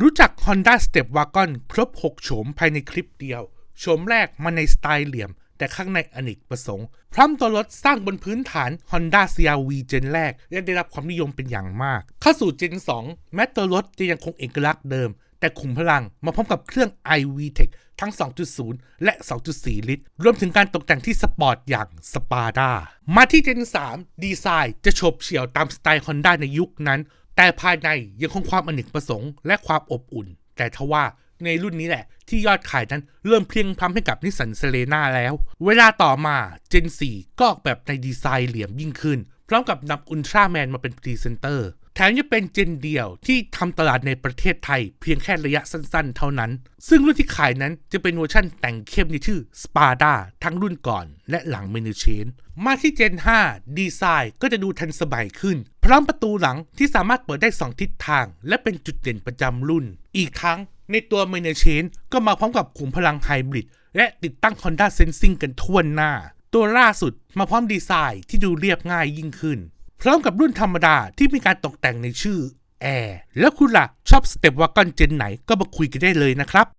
รู้จัก Honda Step Wagon ครบ 6 โฉมภายในคลิปเดียว โฉมแรกมาในสไตล์เหลี่ยม แต่ข้างในอเนกประสงค์ พร้อมตัวรถสร้างบนพื้นฐาน Honda CR-V เจนแรก และได้รับความนิยมเป็นอย่างมาก เข้าสู่เจน 2 แม้ตัวรถจะยังคงเอกลักษณ์เดิม แต่ขุมพลังมาพร้อมกับเครื่อง iVTEC ทั้ง 2.0 และ 2.4 ลิตร รวมถึงการตกแต่งที่สปอร์ตอย่างสปา r ามาที่ Gen 3ดีไซน์จะโฉบเฉี่ยวตามสไตล์ Honda ในยุคนั้น แต่ภายในยังคงความอเนกประสงค์และความอบอุ่น แต่ทว่าในรุ่นนี้แหละ ที่ยอดขายนั้นเริ่มเพียงพล้ำให้กับนิสสันเซเลนาแล้ว เวลาต่อมา Gen 4 ก็ออกแบบในดีไซน์เหลี่ยมยิ่งขึ้น พร้อมกับนำอุลตร้าแมนมาเป็นพรีเซนเตอร์ แถมยังเป็นเจนเดียวที่ทำตลาดในประเทศไทยเพียงแค่ระยะสั้นๆ เท่านั้น ซึ่งรุ่นที่ขายนั้นจะเป็นเวอร์ชั่นแต่งเข้มในชื่อ Spada ทั้งรุ่นก่อนและหลังเมนูเชน มาที่ Gen 5ดีไซน์ก็จะดูทันสมัยขึ้น พร้อมประตูหลังที่สามารถเปิดได้ 2 ทิศทาง และเป็นจุดเด่นประจำรุ่น อีกทั้งในตัวเมนูเชนก็มาพร้อมกับขุมพลังไฮบริดและติดตั้ง Honda Sensing กันทั่วหน้า ตัวล่าสุดมาพร้อมดีไซน์ที่ดูเรียบง่ายยิ่งขึ้น พร้อมกับรุ่นธรรมดาที่มีการตกแต่งในชื่อแอร์แล้วคุณล่ะชอบสเต็ปวากอนเจนไหนก็มาคุยกันได้เลยนะครับ